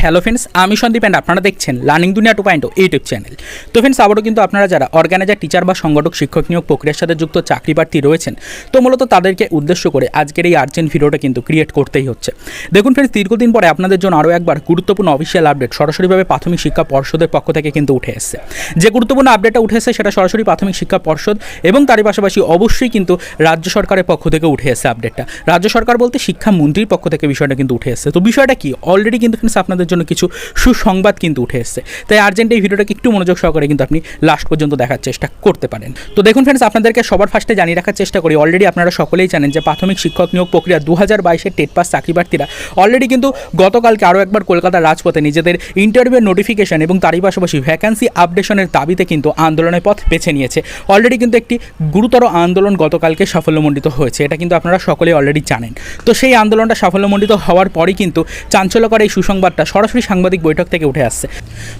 Hello friends, আমি Sandeep and আপনারা দেখছেন learning Duniya two point YouTube channel. তো ফ্রেন্ডস, আবারও কিন্তু আপনারা যারা অর্গানাইজার টিচার বা সংগঠক, শিক্ষক নিয়োগ প্রক্রিয়ার সাথে যুক্ত, চাকরি প্রার্থী রয়েছেন, তো মূলত তাদেরকে উদ্দেশ্য করে আজকের এই আর্জেন্ট ভিডিওটা কিন্তু ক্রিয়েট করতেই হচ্ছে। দেখুন ফ্রেন্ডস, দীর্ঘদিন পরে আপনাদের জন্য আরও একবার গুরুত্বপূর্ণ অফিসিয়াল আপডেট সরাসরিভাবে প্রাথমিক শিক্ষা পর্ষদের পক্ষ থেকে কিন্তু উঠে এসেছে। যে গুরুত্বপূর্ণ আপডেটটা উঠে এসেছে, সেটা সরাসরি প্রাথমিক শিক্ষা পর্ষদ এবং তারই পাশাপাশি অবশ্যই কিন্তু রাজ্য সরকারের পক্ষ থেকে উঠে এসেছে আপডেটটা রাজ্য সরকার বলতে শিক্ষামন্ত্রীর পক্ষ থেকে বিষয়টা কিন্তু উঠে এসেছে। তো বিষয়টা কি? অলরেডি কিন্তু ফ্রেন্ডস, আপনাদের জন্য কিছু সুসংবাদ কিন্তু উঠে এসেছে। তাই আর্জেন্ট এই ভিডিওটাকে একটু মনোযোগ সহকারে কিন্তু আপনি লাস্ট পর্যন্ত দেখার চেষ্টা করতে পারেন। তো দেখুন ফ্রেন্ডস আপনাদেরকে সবার ফার্স্টে জানিয়ে রাখার চেষ্টা করি অলরেডি আপনারা সকলেই জানেন যে প্রাথমিক শিক্ষক নিয়োগ প্রক্রিয়া দু হাজার বাইশের টেট পাস চাকরি প্রার্থীরা অলরেডি কিন্তু গতকালকে আরও একবার কলকাতার রাজপথে নিজেদের ইন্টারভিউ নোটিফিকেশন এবং তারই পাশাপাশি ভ্যাকান্সি আপডেশনের দাবিতে কিন্তু আন্দোলনের পথ বেছে নিয়েছে। অলরেডি কিন্তু একটি গুরুতর আন্দোলন গতকালকে সাফল্যমণ্ডিত হয়েছে, এটা কিন্তু আপনারা সকলেই অলরেডি জানেন। তো সেই আন্দোলনটা সাফল্যমণ্ডিত হওয়ার পরই কিন্তু চাঞ্চল্যকর এই সুসংবাদটা সরাসরি সাংবাদিক বৈঠক থেকে উঠে আসছে।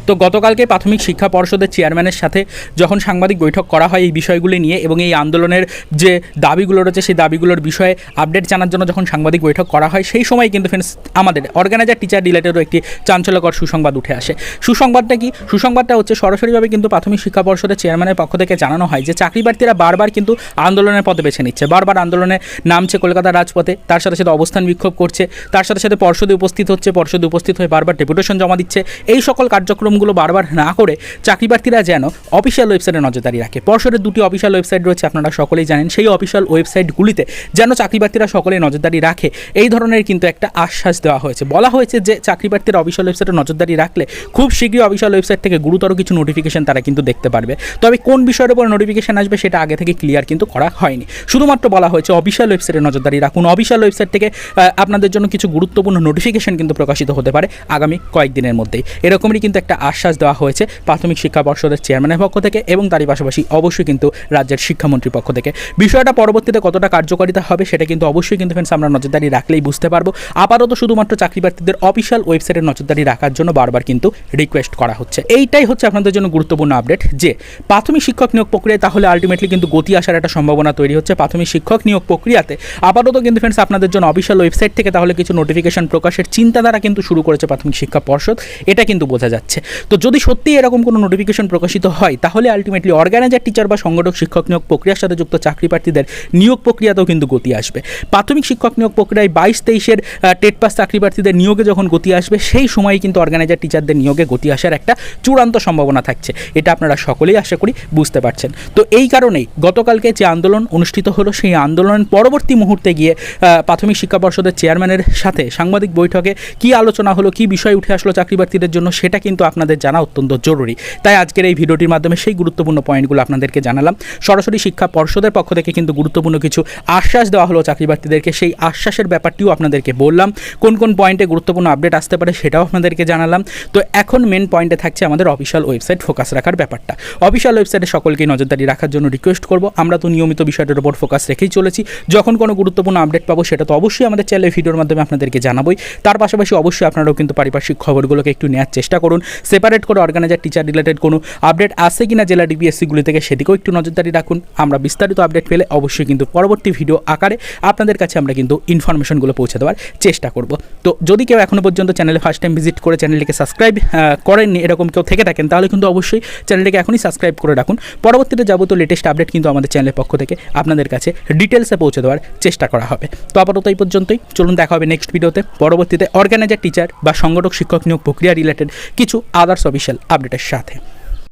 তো গতকালকে প্রাথমিক শিক্ষা পর্ষদের চেয়ারম্যানের সাথে যখন সাংবাদিক বৈঠক করা হয় এই বিষয়গুলি নিয়ে এবং এই আন্দোলনের যে দাবিগুলো রয়েছে সেই দাবিগুলোর বিষয়ে আপডেট জানার জন্য যখন সাংবাদিক বৈঠক করা হয় সেই সময় কিন্তু ফ্রেন্ডস আমাদের অর্গানাইজার টিচার রিলেটেডও একটি চাঞ্চল্যকর সুসংবাদ উঠে আসে। সুসংবাদটা কি? সুসংবাদটা হচ্ছে সরাসরিভাবে কিন্তু প্রাথমিক শিক্ষা পর্ষদের চেয়ারম্যানের পক্ষ থেকে জানানো হয় যে চাকরি প্রার্থীরা বারবার কিন্তু আন্দোলনের পথে বেছে নিচ্ছে। বারবার আন্দোলনে নামছে কলকাতার রাজপথে, তার সাথে সাথে অবস্থান বিক্ষোভ করছে, তার সাথে সাথে পর্ষদে উপস্থিত হচ্ছে, পর্ষদে উপস্থিত হয়ে বারবার ডেপুটেশন জমা দিচ্ছে। এই সকল কার্যক্রমগুলো বারবার না করে চাকরি প্রার্থীরা যেন অফিসিয়াল ওয়েবসাইটে নজরদারি রাখে। পর্ষদের দুটি অফিসিয়াল ওয়েবসাইট রয়েছে, আপনারা সকলেই জানেন। সেই অফিসিয়াল ওয়েবসাইটগুলিতে যেন চাকরি প্রার্থীরা সকলেই নজরদারি রাখে, এই ধরনের কিন্তু একটা আশ্বাস দেওয়া হয়েছে। বলা হয়েছে যে চাকরি প্রার্থীরা অফিসিয়াল ওয়েবসাইটে নজরদারি রাখলে খুব শীঘ্রই অফিসিয়াল ওয়েবসাইট থেকে গুরুতর কিছু নোটিফিকেশন তারা কিন্তু দেখতে পারবে। তবে কোন বিষয়ের উপর নোটিফিকেশন আসবে সেটা আগে থেকে ক্লিয়ার কিন্তু করা হয়নি। শুধুমাত্র বলা হয়েছে অফিসিয়াল ওয়েবসাইটে নজরদারি রাখুন। অফিসিয়াল ওয়েবসাইট থেকে আপনাদের জন্য কিছু গুরুত্বপূর্ণ নোটিফিকেশন কিন্তু প্রকাশিত হতে পারে। আগামী কয়েকদিনের মধ্যেই। এরকমই কিন্তু একটা আশ্বাস দেওয়া হয়েছে প্রাথমিক শিক্ষা পর্ষদের চেয়ারম্যানের পক্ষ থেকে এবং তারই পাশাপাশি অবশ্যই কিন্তু রাজ্যের শিক্ষামন্ত্রীর পক্ষ থেকে। বিষয়টা পরবর্তীতে কতটা কার্যকারিতা হবে সেটা কিন্তু অবশ্যই কিন্তু ফ্রেন্ডস আমরা নজরদারি রাখলেই বুঝতে পারব। আপাতত শুধুমাত্র চাকরি প্রার্থীদের অফিসিয়াল ওয়েবসাইটে নজরদারি রাখার জন্য বারবার কিন্তু রিকোয়েস্ট করা হচ্ছে। এইটাই হচ্ছে আপনাদের জন্য গুরুত্বপূর্ণ আপডেট যে, প্রাথমিক শিক্ষক নিয়োগ প্রক্রিয়ায় তাহলে আলটিমেটলি কিন্তু গতি আসার একটা সম্ভাবনা তৈরি হচ্ছে প্রাথমিক শিক্ষক নিয়োগ প্রক্রিয়াতে। আপাতত কিন্তু ফ্রেন্ডস আপনাদের জন্য অফিসিয়াল ওয়েবসাইট থেকে তাহলে কিছু নোটিফিকেশন প্রকাশের চিন্তাধারা কিন্তু শুরু করেছে প্রাথমিক শিক্ষা পর্ষদ, এটা কিন্তু বোঝা যাচ্ছে। তো যদি সত্যি এরকম কোনো নোটিফিকেশন প্রকাশিত হয়, তাহলে আলটিমেটলি অর্গানাইজার টিচার বা সংগঠক, শিক্ষক নিয়োগ প্রক্রিয়ার সাথে যুক্ত চাকরি প্রার্থীদের নিয়োগ প্রক্রিয়াতেও কিন্তু গতি আসবে। প্রাথমিক শিক্ষক নিয়োগ প্রক্রিয়ায় বাইশ তেইশের টেট পাস চাকরি প্রার্থীদের নিয়োগে যখন গতি আসবে, সেই সময়ই কিন্তু অর্গানাইজার টিচারদের নিয়োগে গতি আসার একটা চূড়ান্ত সম্ভাবনা থাকছে। এটা আপনারা সকলেই আশা করি বুঝতে পারছেন। তো এই কারণেই গতকালকে যে আন্দোলন অনুষ্ঠিত হলো, সেই আন্দোলনের পরবর্তী মুহূর্তে গিয়ে প্রাথমিক শিক্ষা পর্ষদের চেয়ারম্যানের সাথে সাংবাদিক বৈঠকে কি আলোচনা হলো, কি বিষয় উঠে আসলো চাকরি প্রার্থীদের জন্য সেটা কিন্তু আপনাদের জানা অত্যন্ত জরুরি। তাই আজকের এই ভিডিওটির মাধ্যমে সেই গুরুত্বপূর্ণ পয়েন্টগুলো আপনাদেরকে জানালাম। সরাসরি শিক্ষা পর্ষদের পক্ষ থেকে কিন্তু গুরুত্বপূর্ণ কিছু আশ্বাস দেওয়া হলো চাকরি প্রার্থীদেরকে সেই আশ্বাসের ব্যাপারটিও আপনাদেরকে বললাম। কোন কোন পয়েন্টে গুরুত্বপূর্ণ আপডেট আসতে পারে সেটাও আপনাদেরকে জানালাম। তো এখন মেন পয়েন্টে থাকছে আমাদের অফিসিয়াল ওয়েবসাইট ফোকাস রাখার ব্যাপারটা। অফিসিয়াল ওয়েবসাইটে সকলকেই নজরদারি রাখার জন্য রিকোয়েস্ট করব। আমরা তো নিয়মিত বিষয়টার উপর ফোকাস রেখেই চলেছি। যখন কোনো গুরুত্বপূর্ণ আপডেট পাবো সেটা তো অবশ্যই আমাদের চ্যানেলে ভিডিওর মাধ্যমে আপনাদেরকে জানাবোই। তার পাশাপাশি অবশ্যই আপনারাও কিন্তু পারিপার্শ্বিক খবরগুলোকে একটু নেওয়ার চেষ্টা করুন। সেপারেট করে অর্গানাইজার টিচার রিলেটেড কোনো আপডেট আসে কিনা জেলা ডিবিএসসিগুলি থেকে সেদিকেও একটু নজরদারি রাখুন। আমরা বিস্তারিত আপডেট পেলে অবশ্যই কিন্তু পরবর্তী ভিডিও আকারে আপনাদের কাছে আমরা কিন্তু ইনফরমেশনগুলো পৌঁছে দেওয়ার চেষ্টা করব। তো যদি কেউ এখনও পর্যন্ত চ্যানেলে ফার্স্ট টাইম ভিজিট করে চ্যানেলটিকে সাবস্ক্রাইব করেননি, এরকম কেউ থেকে থাকেন, তাহলে কিন্তু অবশ্যই চ্যানেলটিকে এখনই সাবস্ক্রাইব করে রাখুন। পরবর্তীতে যাবতীয় লেটেস্ট আপডেট কিন্তু আমাদের চ্যানেলের পক্ষ থেকে আপনাদের কাছে ডিটেলসে পৌঁছে দেওয়ার চেষ্টা করা হবে। তো আপাতত এই পর্যন্তই। চলুন দেখা হবে নেক্সট ভিডিওতে পরবর্তীতে অর্গানাইজার টিচার বা সংগঠক শিক্ষক নিয়োগ প্রক্রিয়া রিলেটেড কিছু আদার্স অফিসিয়াল আপডেটের সাথে।